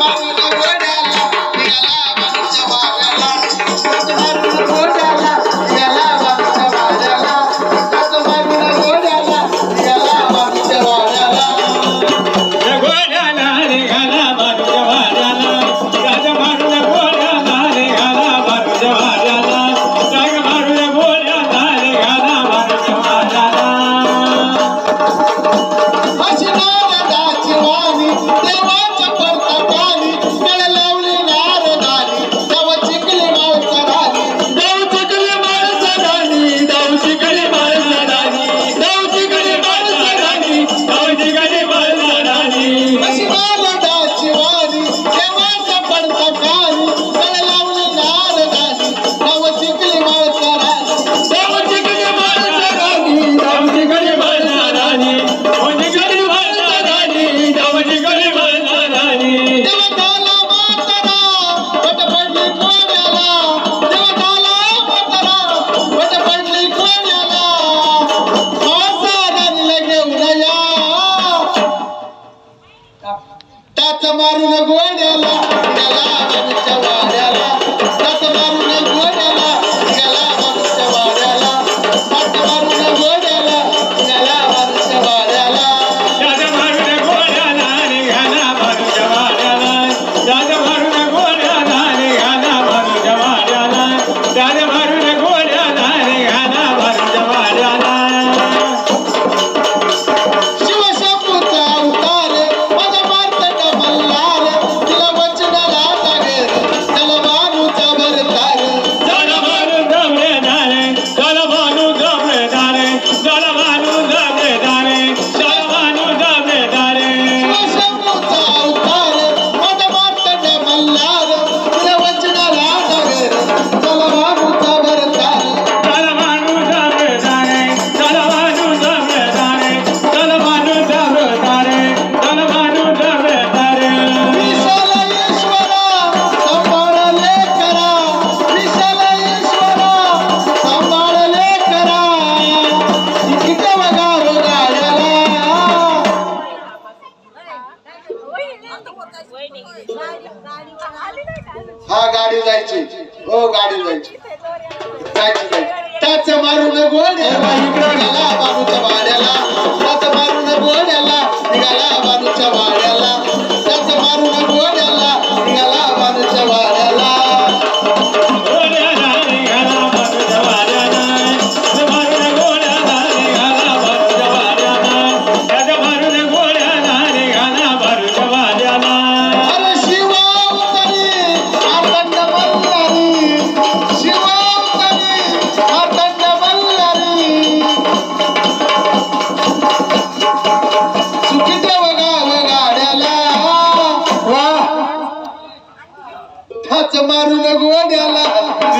Mama, Gandhiji గారి Tamaru Nagoya, Lá, Lá, Lá, Lá, Lá, Lá, Lá, Lá, Lá, Lá, Lá, Lá, Lá, हा गाडी जायची. हो गाडी जायची. जायची जायची. त्याच मारू नको हो, मारू मारून गोड्याला हो